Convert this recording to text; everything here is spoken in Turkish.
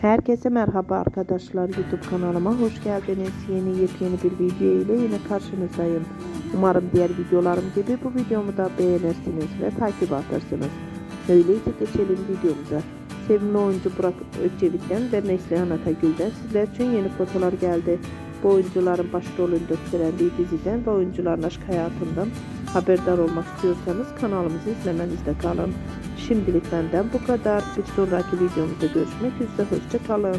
Herkese merhaba arkadaşlar YouTube kanalıma hoş geldiniz. Yeni yepyeni bir video ile yine karşınızdayım. Umarım diğer videolarım gibi bu videomu da beğenirsiniz ve takip atarsınız. Öyleyse geçelim videomuza. Sevimli oyuncu Burak Öçevik'ten ve Neslihan Atagül'den sizler için yeni fotolar geldi. Bu oyuncuların başrolünde üstlendiği diziden ve oyuncuların aşk hayatından haberdar olmak istiyorsanız kanalımızı izlemenizde kalın. Şimdilik benden bu kadar. Bir sonraki videomuzda görüşmek üzere. Hoşçakalın.